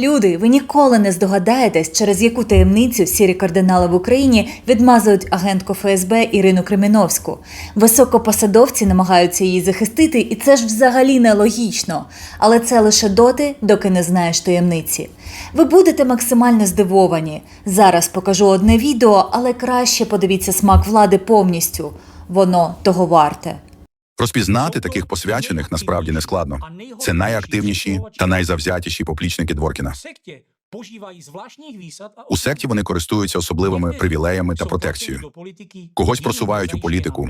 Люди, ви ніколи не здогадаєтесь, через яку таємницю сірі кардинали в Україні відмазують агентку ФСБ Ірину Креміновську. Високопосадовці намагаються її захистити, і це ж взагалі нелогічно. Але це лише доти, доки не знаєш таємниці. Ви будете максимально здивовані. Зараз покажу одне відео, але краще подивіться смак влади повністю. Воно того варте. Розпізнати таких посвячених насправді не складно. Це найактивніші та найзавзятіші поплічники Дворкіна. У секті вони користуються особливими привілеями та протекцією. Когось просувають у політику,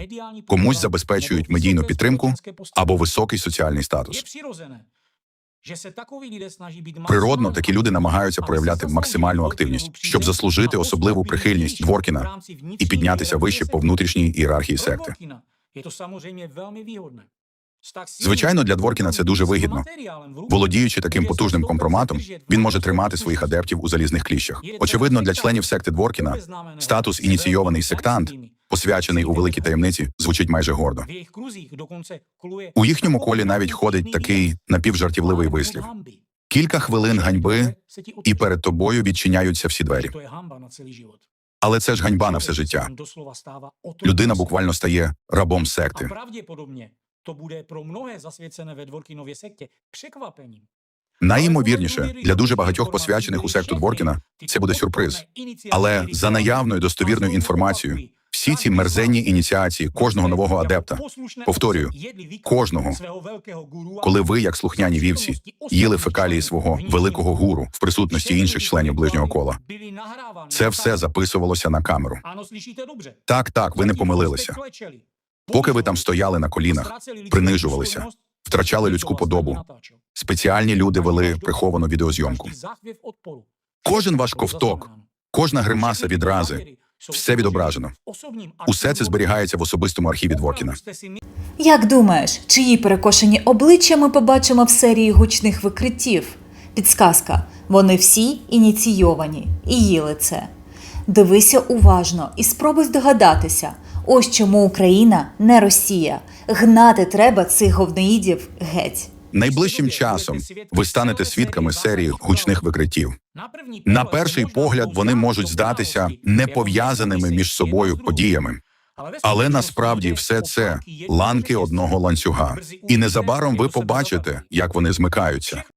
комусь забезпечують медійну підтримку або високий соціальний статус. Природно, такі люди намагаються проявляти максимальну активність, щоб заслужити особливу прихильність Дворкіна і піднятися вище по внутрішній ієрархії секти. Звичайно, для Дворкіна це дуже вигідно. Володіючи таким потужним компроматом, він може тримати своїх адептів у залізних кліщах. Очевидно, для членів секти Дворкіна статус ініційований сектант, посвячений у великій таємниці, звучить майже гордо. У їхньому колі навіть ходить такий напівжартівливий вислів: кілька хвилин ганьби, і перед тобою відчиняються всі двері. Але це ж ганьба на все життя. Людина буквально стає рабом секти. to bude pro mnohé zasvěcené ve Dvorkinově sektě překvapením. Найімовірніше для дуже багатьох посвячених у секту Дворкіна це буде сюрприз. Але за наявною достовірною інформацією, всі ці мерзенні ініціації кожного нового адепта, повторюю, кожного, коли ви, як слухняні вівці, їли фекалії свого великого гуру в присутності інших членів ближнього кола. Це все записувалося на камеру. Так, так, ви не помилилися. Поки ви там стояли на колінах, принижувалися, втрачали людську подобу. Спеціальні люди вели приховану відеозйомку. Кожен ваш ковток, кожна гримаса відрази, все відображено. Усе це зберігається в особистому архіві Дворкіна. Як думаєш, чиї перекошені обличчя ми побачимо в серії гучних викриттів? Підсказка: вони всі ініційовані і їли це. Дивися уважно і спробуй здогадатися. Ось чому Україна не Росія. Гнати треба цих говноїдів геть. Найближчим часом ви станете свідками серії гучних викриттів. На перший погляд вони можуть здатися не пов'язаними між собою подіями, але насправді все це ланки одного ланцюга. І незабаром ви побачите, як вони змикаються.